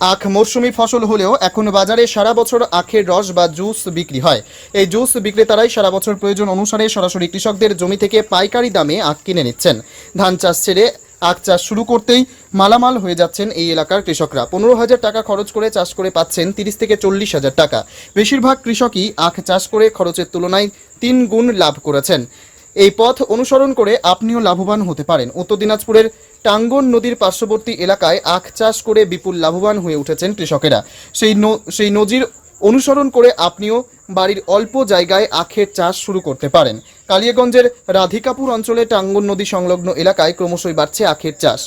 আখ মরশুমি ফসল হলেও এখন বাজারে সারা বছর আখের রস বা জুস বিক্রি হয়। এই জুস বিক্রেতারাই সারা বছর প্রয়োজন অনুসারে সরাসরি কৃষকদের জমি থেকে পাইকারি দামে আখ কিনে নিচ্ছেন। ধান চাষ ছেড়ে আখ চাষ শুরু করতেই মালামাল হয়ে যাচ্ছেন এই এলাকার কৃষকরা। পনেরো হাজার টাকা খরচ করে চাষ করে পাচ্ছেন তিরিশ থেকে চল্লিশ হাজার টাকা। বেশিরভাগ কৃষকই আখ চাষ করে খরচের তুলনায় তিন গুণ লাভ করেছেন। এই পথ অনুসরণ করে আপনিও লাভবান হতে পারেন। উত্তর দিনাজপুরের টাঙ্গন নদীর পার্শ্ববর্তী এলাকায় আখ চাষ করে বিপুল লাভবান হয়ে উঠেছেন কৃষকেরা। সেই সেই নজির অনুসরণ করে আপনিও বাড়ির অল্প জায়গায় আখের চাষ শুরু করতে পারেন। কালিয়াগঞ্জের রাধিকাপুর অঞ্চলে টাঙ্গন নদী সংলগ্ন এলাকায় ক্রমশই বাড়ছে আখের চাষ।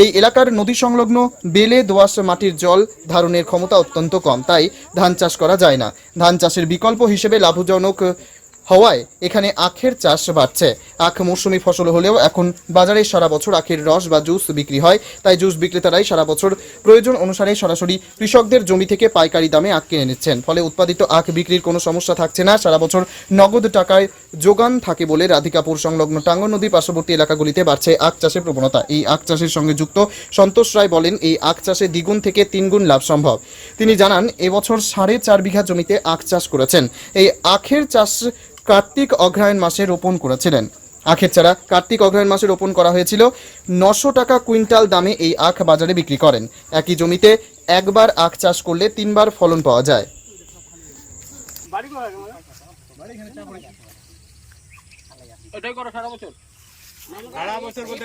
এই এলাকার নদী সংলগ্ন বেলে দোআঁশ মাটির জল ধারণের ক্ষমতা অত্যন্ত কম, তাই ধান চাষ করা যায় না। ধান চাষের বিকল্প হিসেবে লাভজনক হওয়ায় এখানে আখের চাষ বাড়ছে। আখ মৌসুমি ফসল হলেও এখন বাজারে সারা বছর আখের রস বা জুস বিক্রি হয়। তাই জুস বিক্রেতারাই সারা বছর প্রয়োজন অনুসারে সরাসরি কৃষকদের জমি থেকে পাইকারি দামে আখ কিনে নিচ্ছেন। ফলে উৎপাদিত আখ বিক্রির কোনো সমস্যা থাকছে না। সারা বছর নগদ টাকায় যোগান থাকে বলে রাধিকাপুর সংলগ্ন টাঙ্গন নদী পার্শ্ববর্তী এলাকাগুলিতে বাড়ছে আখ চাষের প্রবণতা। এই আখ চাষের সঙ্গে যুক্ত সন্তোষ রায় বলেন, এই আখ চাষে দ্বিগুণ থেকে তিনগুণ লাভ সম্ভব। তিনি জানান এবছর সাড়ে চার বিঘা জমিতে আখ চাষ করেছেন। এই আখের চাষ কার্তিক অগ্রহায়ণ মাসে রোপণ করেছিলেন। আখের চারা কার্তিক অগ্রহায়ণ মাসে রোপণ করা হয়েছিল। নশো টাকা কুইন্টাল দামে এই আখ বাজারে বিক্রি করেন। একই জমিতে একবার আখ চাষ করলে তিনবার ফলন পাওয়া যায়। এটাই করো সারা বছর। সারা বছর বলতে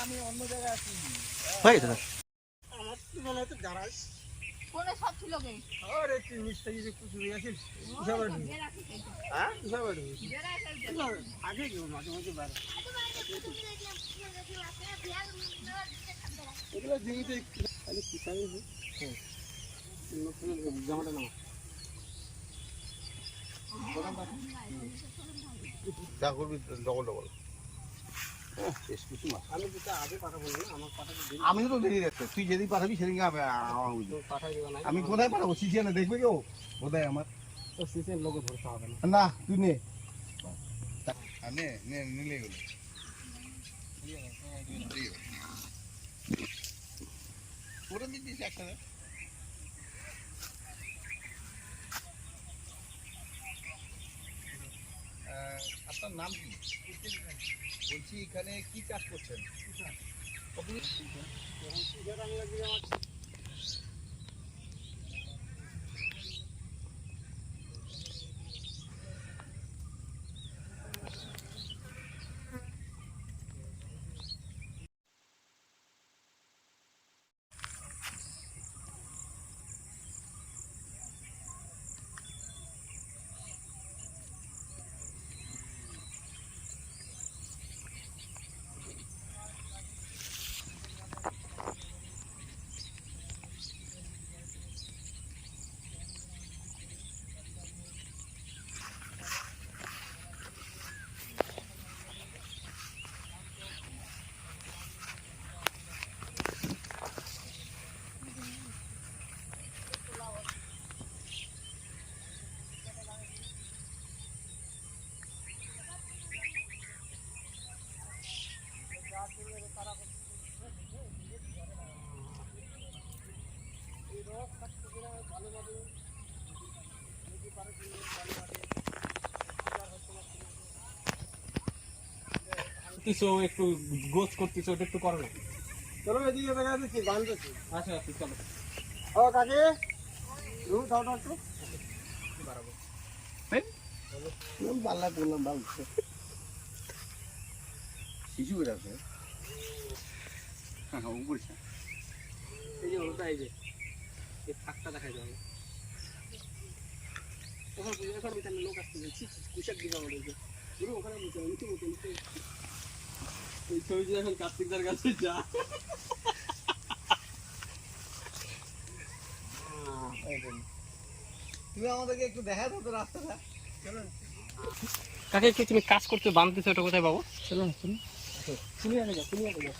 আমি অন্য জায়গায় আছি আমার কি মনে হচ্ছে দাঁড়াই কোনে সব ছিল কে আরে তুই মিষ্টি কিছু কিছু হ্যাঁ সব আগে কেউ মাঝে মাঝে আমি না তো দেরি রাখতে তুই যেদিন পাঠাবি? সেদিনকে আমি না কোথায় পাঠাবো সিসিয়ানে দেখবে কেউ? কোথায় আমার। সিসের লোকে ভরসা হবে না না তুই নে। নে নে নিলে গেলো করে দিন একসাথে আহ, আপনার নাম কি? বলছি এখানে কি চাষ করছেন? করতেছো একটু গোছ করতেছো ওটা একটু করো না। চলো এদিকে দেখা যাচ্ছে বাঁধতেছি আচ্ছা আচ্ছা চলো। ও কাকি? রুম দাও একটু পাল্লা করলাম ভালো শিশু আছে? হ্যাঁ উপরে এই যে ওটা এই যে এই ফাঁকটা দেখা যাবে ওখানে লোক আসছে ছি ছি কুশাক দিবা আমাদেরকে। ওখানে নিচে নিচে নিচে নিচে। এই ছবিটা এখন কার্তিকদার কাছে যা। তুমি আমাদেরকে একটু দেখা তো রাস্তাটা। কাকে কি তুমি কাজ করতে বানতেছো ওটা কোথায় পাবো চলো না তুমি তুমি আগে যাও তুমি আগে যাও।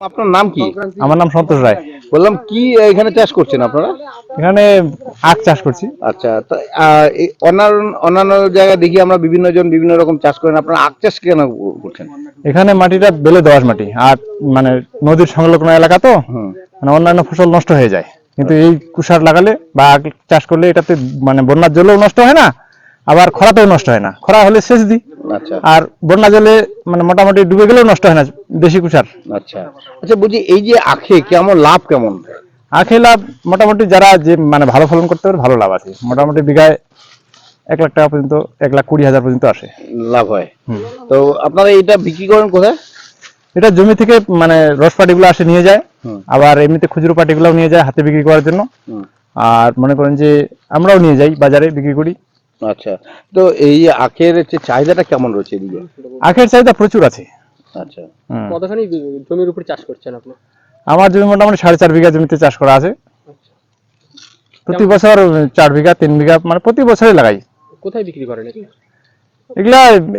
আপনার নাম কি? আমার নাম সন্তোষ রায়। বললাম কি এখানে চাষ করছেন আপনারা? এখানে আখ চাষ করছি। আচ্ছা তো অন্যান্য জায়গায় দেখি আমরা বিভিন্ন জন বিভিন্ন রকম চাষ করেন। আপনারা আখ চাষ কেন করছেন? এখানে মাটিটা বেলে দোয়াশ মাটি। আর মানে নদীর সংলগ্ন এলাকা তো মানে অন্যান্য ফসল নষ্ট হয়ে যায়। কিন্তু এই কুষার লাগালে বা আখ চাষ করলে এটাতে মানে বন্যার জলেও নষ্ট হয় না আবার খরাতেও নষ্ট হয় না। খরা হলে সেচ দিই। আচ্ছা। আর বন্যা জলে মানে মোটামুটি ডুবে গেলেও নষ্ট হয় না দেশি কুষার। আচ্ছা। আচ্ছা বলছি এই যে আখে কেমন লাভ কেমন? আখে লাভ মোটামুটি যারা যে মানে ভালো ফলন করতে পারে ভালো লাভ আছে। মোটামুটি বিঘায় এক লাখ টাকা পর্যন্ত এক লাখ কুড়ি হাজার পর্যন্ত আসে। লাভ হয়। তো আপনারা এটা বিক্রি করেন কোথায়? এটা জমি থেকে মানে রস পাটিগুলো আসে নিয়ে যায়। আবার এমনিতে খুচরো পাটিগুলোও নিয়ে যায় হাতে বিক্রি করার জন্য। আর মনে করেন যে আমরাও নিয়ে যাই বাজারে বিক্রি করি। আচ্ছা। তো এই আখের হচ্ছে চাহিদাটা কেমন রয়েছে এদিকে? আখের চাহিদা প্রচুর আছে। আচ্ছা। কতখানি জমির উপর চাষ করছেন আপনি? আমার জমি মোটামুটি সাড়ে চার বিঘা জমিতে চাষ করা আছে। প্রতি বছর চার বিঘা তিন বিঘা মানে প্রতি বছরই লাগাই। কোথায় বিক্রি করেন এগুলো?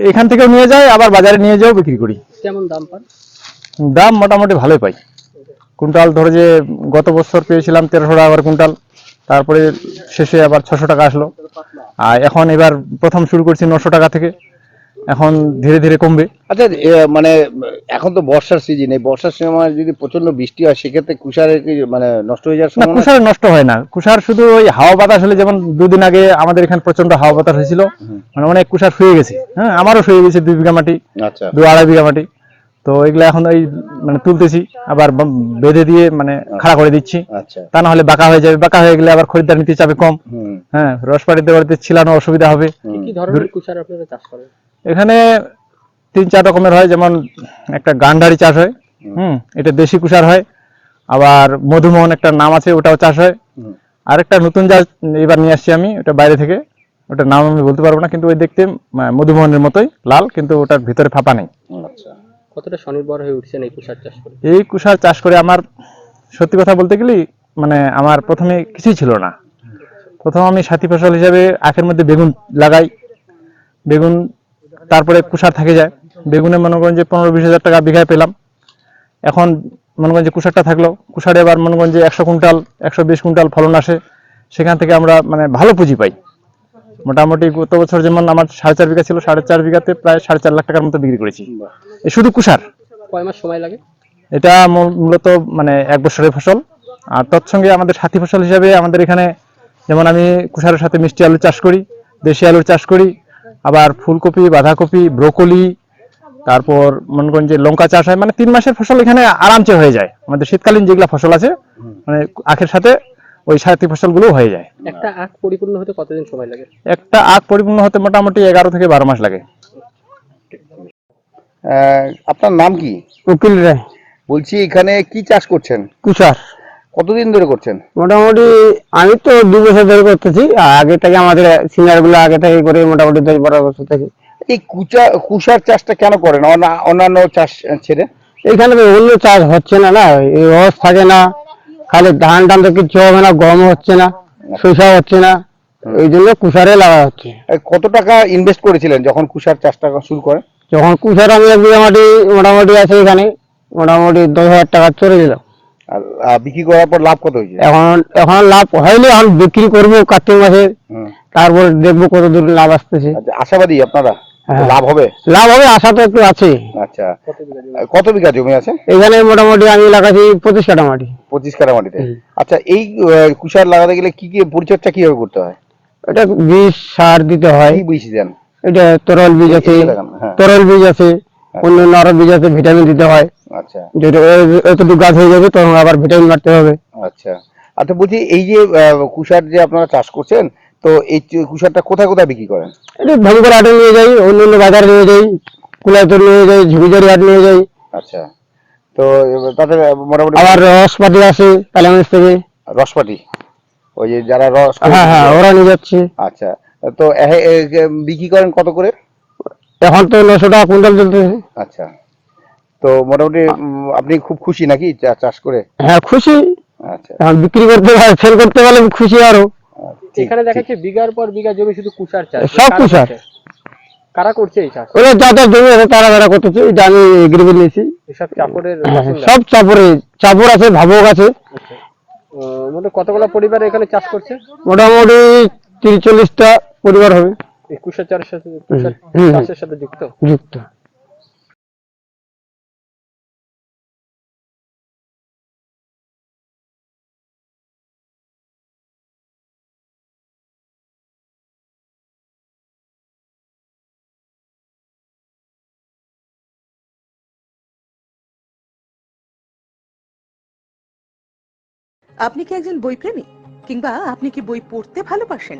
এখান থেকেও নিয়ে যাই আবার বাজারে নিয়ে যাও বিক্রি করি। কেমন দাম পান? দাম মোটামুটি ভালোই পাই। কুইন্টাল ধরে যে গত বছর পেয়েছিলাম তেরোশো টাকা করে কুইন্টাল তারপরে শেষে আবার ছশো টাকা আসলো। আর এখন এবার প্রথম শুরু করছি নশো টাকা থেকে। এখন ধীরে ধীরে কমবে। আচ্ছা মানে এখন তো বর্ষার সিজন এই বর্ষার সময় যদি প্রচণ্ড বৃষ্টি হয় সেক্ষেত্রে কুষারের কি মানে নষ্ট হয়ে যাওয়ার না সম্ভাবনা কুষার নষ্ট হয় না। কুষার শুধু ওই হাওয়া বাতাস হলে যেমন দুদিন আগে আমাদের এখানে প্রচণ্ড হাওয়া বাতাস হয়েছিল মানে অনেক কুষার শুয়ে গেছে। হ্যাঁ আমারও শুয়ে গেছে দুই বিঘা মাটি আচ্ছা। দু আড়াই বিঘা মাটি। তো এগুলো এখন ওই মানে তুলতেছি আবার বেঁধে দিয়ে মানে খাড়া করে দিচ্ছি। আচ্ছা। তা না হলে বাঁকা হয়ে যাবে বাঁকা হয়ে গেলে আবার খরিদ্দার নিতে চাবে কম। হ্যাঁ রস পাটিতে বাড়িতে ছিলানো অসুবিধা হবে। কি ধরনের কুশার আপনারা চাষ করেন? এখানে তিন চার রকমের হয় যেমন একটা গান্ধারি চাষ হয় হুম। এটা দেশি কুষার হয় আবার মধুমোহন একটা নাম আছে ওটাও চাষ হয়। হুম। আর একটা নতুন জাত এবার নিয়ে আসছি আমি ওটা বাইরে থেকে ওটার নাম আমি বলতে পারব না কিন্তু ওই দেখতে মধুমোহনের মতোই লাল কিন্তু ওটার ভিতরে ফাঁপা নেই। আচ্ছা। কতটা স্বনির্ভর হয়ে উঠছেন এই কুশার চাষ করে? এই কুষার চাষ করে আমার সত্যি কথা বলতে গেলে মানে আমার প্রথমে কিছুই ছিল না। প্রথম আমি সাথী ফসল হিসাবে আখের মধ্যে বেগুন লাগাই। বেগুন তারপরে কুষার থাকে যায়। বেগুনে মনে করেন যে পনেরো বিশ হাজার টাকা বিঘায় পেলাম। এখন মনে করেন যে কুষারটা থাকল। কুষারে এবার মনে করেন যে একশো কুইন্টাল একশো বিশ কুইন্টাল ফলন আসে। সেখান থেকে আমরা মানে ভালো পুঁজি পাই। মোটামুটি গত বছর যেমন আমার সাড়ে চার বিঘা ছিল সাড়ে চার বিঘাতে প্রায় সাড়ে চার লাখ টাকার মতো বিক্রি করেছি। শুধু কুষার। কয় মাস সময় লাগে? এটা মূলত মানে এক বছরের ফসল। আর তৎসঙ্গে আমাদের সাথী ফসল হিসাবে আমাদের এখানে যেমন আমি কুষারের সাথে মিষ্টি আলু চাষ করি দেশি আলুর চাষ করি আবার ফুলকপি বাঁধাকপি ব্রোকলি তারপর মনে করেন যে লঙ্কা চাষ হয় মানে তিন মাসের ফসল এখানে আরামসে হয়ে যায়। আমাদের শীতকালীন যেগুলা ফসল আছে মানে আখের সাথে ওই সাথী ফসলগুলো হয়ে যায়। একটা আখ পরিপূর্ণ হতে কতদিন সময় লাগে? একটা আখ পরিপূর্ণ হতে মোটামুটি এগারো থেকে বারো মাস লাগে। আহ, আপনার নাম কি? উকিল রায়। বলছি এখানে কি চাষ করছেন? কুষার কতদিন ধরে করছেন? মোটামুটি আমি তো দু বছর ধরে করতেছি আগে থেকে আমাদের সিনিয়রগুলো আগে থেকে করে মোটামুটি দশ বারো বছর থেকে। এই কুচা কুষার চাষটা কেন করেন? অন্যান্য চাষ ছেড়ে? এখানে তো অন্য চাষ হচ্ছে না না? এই রস থাকে না খালি ধান টান তো কিচ্ছু হবে না গম হচ্ছে না শসা হচ্ছে না ওই জন্য কুষারে লাগা হচ্ছে। কত টাকা ইনভেস্ট করেছিলেন যখন কুষার চাষটা শুরু করেন? যখন কুষার আমি মোটামুটি আছে এখানে মোটামুটি দশ হাজার টাকা চলে দিলাম আহ, বিক্রি করার পর লাভ কত হয়েছে? এখন এখন লাভ হয়নি এখন বিক্রি করব কার্তিক মাসে। তারপর দেখব কত দূর লাভ আসতেছে। আচ্ছা আশাবাদী আপনারা? হ্যাঁ। লাভ হবে? লাভ হবে আশা তো একটু আছে। আচ্ছা। কত বিঘা জমি আছে? এখানে মোটামুটি আমি লাগাচ্ছি পঁচিশ কাটা মাটি। পঁচিশ কাঠা মাটিতে। আচ্ছা এই কুষার লাগাতে গেলে কি কি পরিচর্যা কীভাবে করতে হয়? এটা বীজ সার দিতে হয়। কি বীজ দেন। এটা তরল বীজ আছে। হ্যাঁ। তরল বীজ আছে। অন্য আরও বীজ আছে ভিটামিন দিতে হয়। আচ্ছা। যেটা এতটুকু গাছ হয়ে যাবে তখন আবার ভিটামিন মারতে হবে। আচ্ছা। আচ্ছা বলছি এই যে কুষার যে আপনারা চাষ করছেন তো এই কুষারটা কোথায় কোথায় বিক্রি করেন? এটা ভঙ্গর হাটে নিয়ে যাই অন্য অন্য বাজারে নিয়ে যাই কুলাইতর নিয়ে যাই ঝুড়িঝারি হাট নিয়ে যাই। আচ্ছা। তো তাদের মোটামুটি আবার রসপাতি আসে কালাগঞ্জ থেকে। রসপাটি ওই যে যারা রস হ্যাঁ হ্যাঁ ওরা নিয়ে যাচ্ছে। আচ্ছা। তো বিক্রি করেন কত করে? এখন তো নশো টাকা কুইন্টাল চলতেছে। আচ্ছা। তো মোটামুটি আপনি খুব খুশি নাকি চাষ করে? হ্যাঁ খুশি। আচ্ছা। এখন বিক্রি করতে সেল করতে পারলে খুশি আরও। এখানে দেখা ঠিক। যাচ্ছে বিঘার পর বিঘা জমি শুধু কুষার চাষ। সব কুষার। কারা করছে এই চাষ? ওরা যাদের জমি আছে তারা তারা করতেছে এটা আমি এগ্রিমেন্ট নিয়েছি। এসব চাপড়ের হ্যাঁ, সব চাপড়ে চাপড় আছে ভাবক আছে। মোটামুটি কতগুলো পরিবার এখানে চাষ করছে? মোটামুটি তিরিশ চল্লিশটা পরিবার হবে। এই সাথে চাষের সাথে যুক্ত? যুক্ত। আপনি কি একজন বইপ্রেমী? কিংবা আপনি কি বই পড়তে ভালোবাসেন?